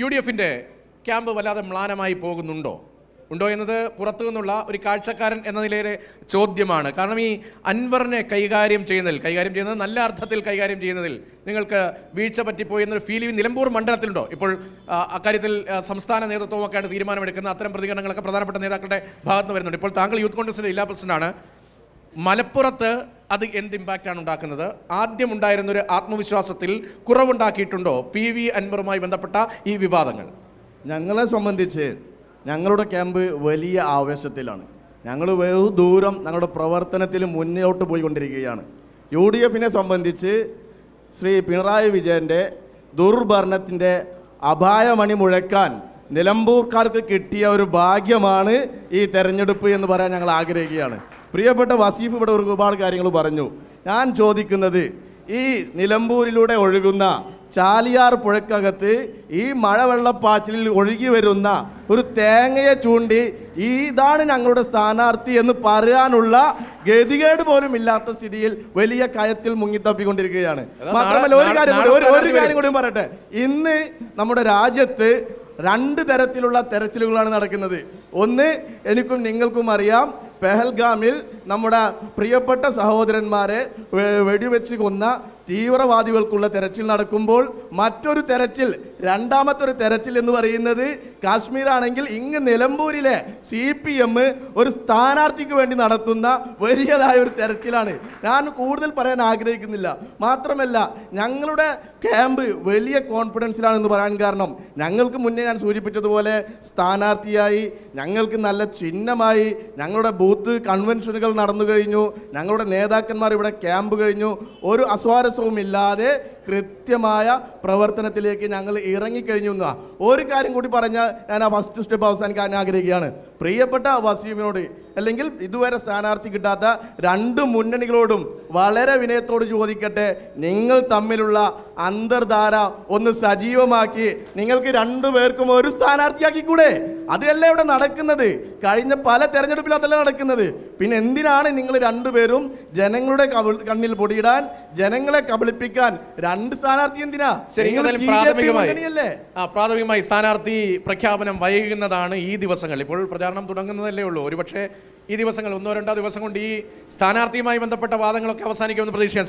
U D എഫിന്റെ camp വല്ലാതെ മ്ലാനമായി പോകുന്നുണ്ടോ? ഉണ്ടോ എന്നത് പുറത്തു നിന്നുള്ള ഒരു കാഴ്ചക്കാരൻ എന്ന നിലയിലെ ചോദ്യമാണ്. കാരണം ഈ അൻവറിനെ കൈകാര്യം ചെയ്യുന്നതിൽ കൈകാര്യം ചെയ്യുന്നത് നല്ല അർത്ഥത്തിൽ കൈകാര്യം ചെയ്യുന്നതിൽ നിങ്ങൾക്ക് വീഴ്ച പറ്റിപ്പോയി എന്നൊരു ഫീൽ ഈ നിലമ്പൂർ മണ്ഡലത്തിലുണ്ടോ? ഇപ്പോൾ അക്കാര്യത്തിൽ സംസ്ഥാന നേതൃത്വമൊക്കെയാണ് തീരുമാനമെടുക്കുന്നത് അത്തരം പ്രതികരണങ്ങളൊക്കെ പ്രധാനപ്പെട്ട നേതാക്കളുടെ ഭാഗത്ത് വരുന്നുണ്ട്. ഇപ്പോൾ താങ്കൾ യൂത്ത് കോൺഗ്രസിന്റെ ജില്ലാ പ്രസിഡന്റാണ്. മലപ്പുറത്ത് അത് എന്ത് ഇമ്പാക്റ്റാണ് ഉണ്ടാക്കുന്നത്? ആദ്യം ഉണ്ടായിരുന്ന ഒരു ആത്മവിശ്വാസത്തിൽ കുറവുണ്ടാക്കിയിട്ടുണ്ടോ? പി വി അൻവറുമായി ബന്ധപ്പെട്ട ഈ വിവാദങ്ങൾ. ഞങ്ങളെ സംബന്ധിച്ച് ഞങ്ങളുടെ ക്യാമ്പ് വലിയ ആവേശത്തിലാണ്. ഞങ്ങൾ ബഹു ദൂരം ഞങ്ങളുടെ പ്രവർത്തനത്തിൽ മുന്നോട്ട് പോയിക്കൊണ്ടിരിക്കുകയാണ്. യു ഡി എഫിനെ സംബന്ധിച്ച് ശ്രീ പിണറായി വിജയന്റെ ദുർഭരണത്തിന്റെ അപായമണി മുഴക്കാൻ നിലമ്പൂർക്കാർക്ക് കിട്ടിയ ഒരു ഭാഗ്യമാണ് ഈ തെരഞ്ഞെടുപ്പ് എന്ന് പറയാൻ ഞങ്ങൾ ആഗ്രഹിക്കുകയാണ്. പ്രിയപ്പെട്ട വസീഫ് ഇവിടെ ഒരുപാട് കാര്യങ്ങൾ പറഞ്ഞു. ഞാൻ ചോദിക്കുന്നത് ഈ നിലമ്പൂരിലൂടെ ഒഴുകുന്ന ചാലിയാർ പുഴക്കകത്ത് ഈ മഴവെള്ളപ്പാച്ചിലിൽ ഒഴുകി വരുന്ന ഒരു തേങ്ങയെ ചൂണ്ടി ഇതാണ് ഞങ്ങളുടെ സ്ഥാനാർത്ഥി എന്ന് പറയാനുള്ള ഗതികേട് പോലും ഇല്ലാത്ത സ്ഥിതിയിൽ വലിയ കയത്തിൽ മുങ്ങിത്തപ്പിക്കൊണ്ടിരിക്കുകയാണ് മാത്രമല്ല ഒരു കാര്യം കൂടി ഒരു കാര്യം കൂടി പറയട്ടെ. ഇന്ന് നമ്മുടെ രാജ്യത്ത് രണ്ട് തരത്തിലുള്ള തെരച്ചിലുകളാണ് നടക്കുന്നത്. ഒന്ന് എനിക്കും നിങ്ങൾക്കും അറിയാം പെഹൽഗാമിൽ നമ്മുടെ പ്രിയപ്പെട്ട സഹോദരന്മാരെ വെടിവെച്ച് കൊന്ന തീവ്രവാദികൾക്കുള്ള തെരച്ചിൽ നടക്കുമ്പോൾ മറ്റൊരു തെരച്ചിൽ രണ്ടാമത്തെ ഒരു തെരച്ചിൽ എന്ന് പറയുന്നത് കാശ്മീരാണെങ്കിൽ ഇങ്ങ് നിലമ്പൂരിലെ സി പി എം ഒരു സ്ഥാനാർത്ഥിക്ക് വേണ്ടി നടത്തുന്ന വലിയതായ ഒരു തെരച്ചിലാണ്. ഞാൻ കൂടുതൽ പറയാൻ ആഗ്രഹിക്കുന്നില്ല. മാത്രമല്ല ഞങ്ങളുടെ ക്യാമ്പ് വലിയ കോൺഫിഡൻസിലാണെന്ന് പറയാൻ കാരണം ഞങ്ങൾക്ക് മുന്നേ ഞാൻ സൂചിപ്പിച്ചതുപോലെ സ്ഥാനാർത്ഥിയായി ഞങ്ങൾക്ക് നല്ല ചിഹ്നമായി ഞങ്ങളുടെ ബൂത്ത് കൺവെൻഷനുകൾ നടന്നു കഴിഞ്ഞു ഞങ്ങളുടെ നേതാക്കന്മാർ ഇവിടെ ക്യാമ്പ് കഴിഞ്ഞു ഒരു வித்தியாசமும் இல்லாது കൃത്യമായ പ്രവർത്തനത്തിലേക്ക് ഞങ്ങൾ ഇറങ്ങിക്കഴിഞ്ഞു എന്നാ. ഒരു കാര്യം കൂടി പറഞ്ഞാൽ ഞാൻ ആ ഫസ്റ്റ് സ്റ്റെപ്പ് അവസാനിക്കാൻ ആഗ്രഹിക്കുകയാണ്. പ്രിയപ്പെട്ട വസീമിനോട് അല്ലെങ്കിൽ ഇതുവരെ സ്ഥാനാർത്ഥി കിട്ടാത്ത രണ്ട് മുന്നണികളോടും വളരെ വിനയത്തോട് ചോദിക്കട്ടെ. നിങ്ങൾ തമ്മിലുള്ള അന്തർധാര ഒന്ന് സജീവമാക്കി. നിങ്ങൾക്ക് രണ്ടു പേർക്കും ഒരു സ്ഥാനാർത്ഥിയാക്കി കൂടെ അതല്ല ഇവിടെ നടക്കുന്നത്? കഴിഞ്ഞ പല തെരഞ്ഞെടുപ്പിലും അതല്ല നടക്കുന്നത്? പിന്നെ എന്തിനാണ് നിങ്ങൾ രണ്ടുപേരും ജനങ്ങളുടെ കണ്ണിൽ പൊടിയിടാൻ ജനങ്ങളെ കബളിപ്പിക്കാൻ രണ്ട് സ്ഥാനാർത്ഥി എന്തിനാ? ശരി പ്രാഥമികമായി. ആ പ്രാഥമികമായി സ്ഥാനാർത്ഥി പ്രഖ്യാപനം വൈകുന്നതാണ് ഈ ദിവസങ്ങൾ. ഇപ്പോൾ പ്രചാരണം തുടങ്ങുന്നതല്ലേ ഉള്ളൂ. ഒരുപക്ഷെ ഈ ദിവസങ്ങൾ ഒന്നോ രണ്ടോ ദിവസം കൊണ്ട് ഈ സ്ഥാനാർത്ഥിയുമായി ബന്ധപ്പെട്ട വാദങ്ങളൊക്കെ അവസാനിക്കുമെന്ന് പ്രതീക്ഷിക്കാം.